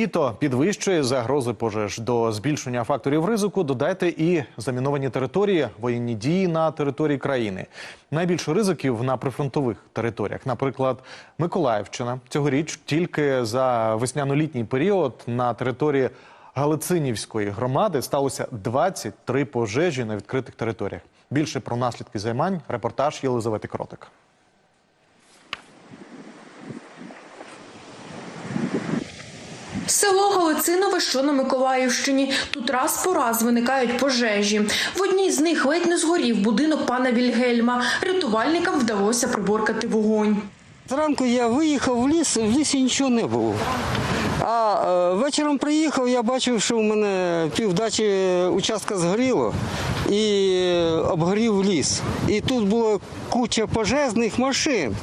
Літо підвищує загрози пожеж. До збільшення факторів ризику додайте і заміновані території, воєнні дії на території країни. Найбільше ризиків на прифронтових територіях. Наприклад, Миколаївщина цьогоріч тільки за весняно-літній період на території Галицинівської громади сталося 23 пожежі на відкритих територіях. Більше про наслідки займань репортаж Єлизавети Кротик. Село Галицинове, що на Миколаївщині. Тут раз по раз виникають пожежі. В одній з них ледь не згорів будинок пана Вільгельма. Рятувальникам вдалося приборкати вогонь. Зранку я виїхав в ліс, в лісі нічого не було. А е, вечором приїхав, я бачив, що в мене півдачі участка згоріло і обгорів ліс. І тут була куча пожежних машин.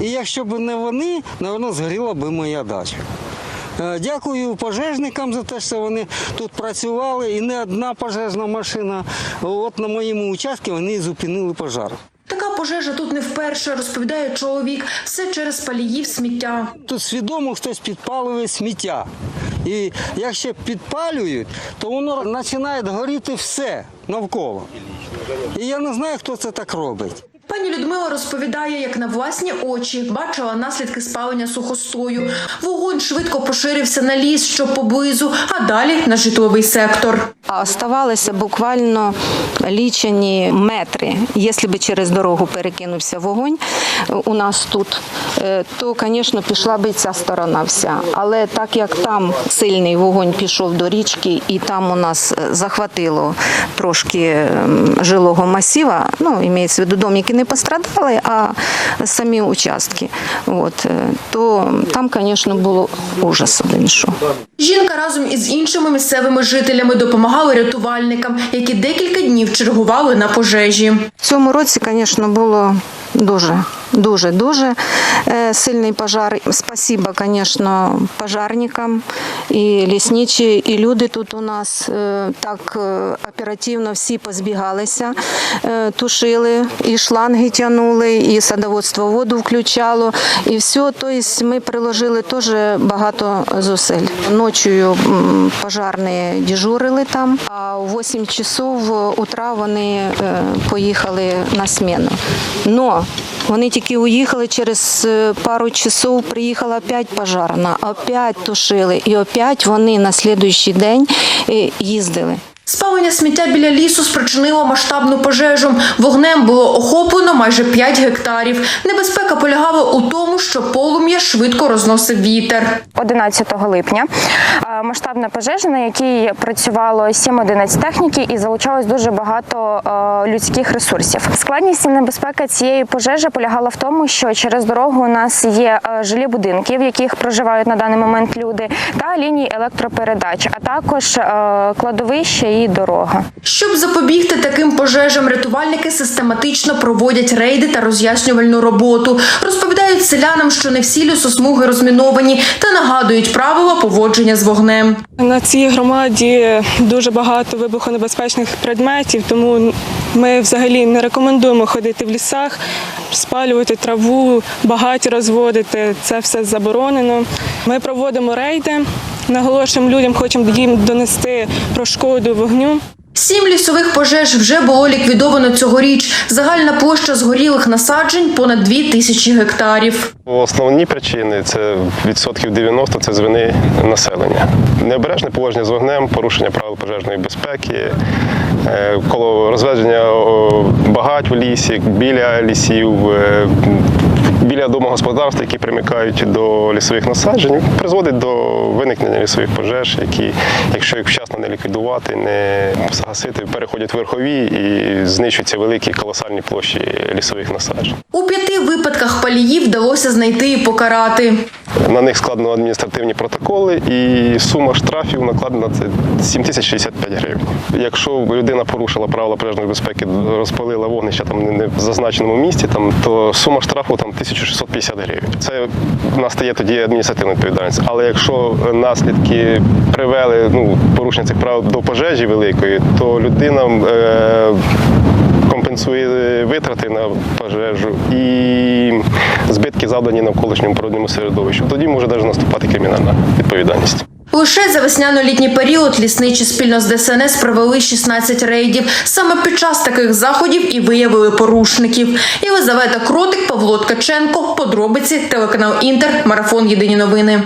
І якщо б не вони, напевно, згоріла б моя дача. Е, Дякую пожежникам за те, що вони тут працювали, і не одна пожежна машина. От на моєму участку вони зупинили пожар. Така пожежа тут не вперше, розповідає чоловік. Все через паліїв сміття. Тут свідомо хтось підпалює сміття. І якщо підпалюють, то воно починає горіти все навколо. І я не знаю, хто це так робить. Пані Людмила розповідає, як на власні очі бачила наслідки спалення сухостою. Вогонь швидко поширився на ліс, що поблизу, а далі на житловий сектор. А Оставалися буквально лічені метри. Якщо б через дорогу перекинувся вогонь е, у нас тут, е, то, звісно, пішла б і ця сторона вся. Але так як там сильний вогонь пішов до річки, і там у нас е, захватило трошки ем, жилого масіва, ну, імеється в виду домики не пострадали, а самі участки, от, то там, звісно, було ужас один що. Жінка разом із іншими місцевими жителями допомагали рятувальникам, які декілька днів чергували на пожежі. В цьому році, звісно, було дуже. Дуже дуже е, сильний пожар. Спасибо, звісно, пожарникам і лісничі, і люди тут у нас е, так е, оперативно всі позбігалися, тушили, і шланги тягнули, і садоводство воду включало, і все. Тобто ми приложили теж багато зусиль. Ночою пожарні дежурили там, а в 8 часов утра вони поїхали на зміну. Но вони тільки уїхали через е, пару часов. Приїхала опять пожарна, опять тушили, і опять вони на слідуючий день е, їздили. Спалення сміття біля лісу спричинило масштабну пожежу. Вогнем було охоплено майже 5 гектарів. Небезпека полягала у тому, що полум'я швидко розносив вітер. 11 липня. Масштабна пожежа, на якій працювало 7 одиниць техніки і залучалось дуже багато людських ресурсів. Складність і небезпека цієї пожежі полягала в тому, що через дорогу у нас є жилі будинки, в яких проживають на даний момент люди, та лінії електропередач, а також кладовище і дорога. Щоб запобігти таким пожежам, рятувальники систематично проводять рейди та роз'яснювальну роботу. Розповідають селянам, що не всі лісосмуги розміновані, та нагадують правила поводження з вогнем. На цій громаді дуже багато вибухонебезпечних предметів, тому ми взагалі не рекомендуємо ходити в лісах, спалювати траву, багаті розводити. Це все заборонено. Ми проводимо рейди, наголошуємо людям, хочемо їм донести про шкоду вогню. Сім лісових пожеж вже було ліквідовано цьогоріч. Загальна площа згорілих насаджень понад дві тисячі гектарів. Основні причини це відсотків 90 це з вини населення. Необережне поводження з вогнем, порушення правил пожежної безпеки, е, коло розведення багать в лісі, біля лісів, е, біля домогосподарств, які примикають до лісових насаджень, призводить до виникнення лісових пожеж, які, якщо їх вчасно не ліквідувати, не загасити, переходять верхові і знищуються великі колосальні площі лісових насаджень. У п'яти випадках паліїв вдалося знайти і покарати. На них складено адміністративні протоколи, і сума штрафів накладена це 7065 гривень. Якщо людина порушила правила пожежної безпеки, розпалила вогнище там не- в зазначеному місці, там то сума штрафу там 1650 гривень. Це настає тоді адміністративна відповідальність. Але якщо наслідки привели ну порушення цих правил до пожежі великої, то людина. Е- компенсує витрати на пожежу і збитки завдані навколишньому природньому середовищу. Тоді може навіть наступати кримінальна відповідальність. Лише за весняно-літній період лісничі спільно з ДСНС провели 16 рейдів. Саме під час таких заходів і виявили порушників. Єлизавета Кротик, Павло Ткаченко, подробиці, телеканал Інтер, марафон Єдині новини.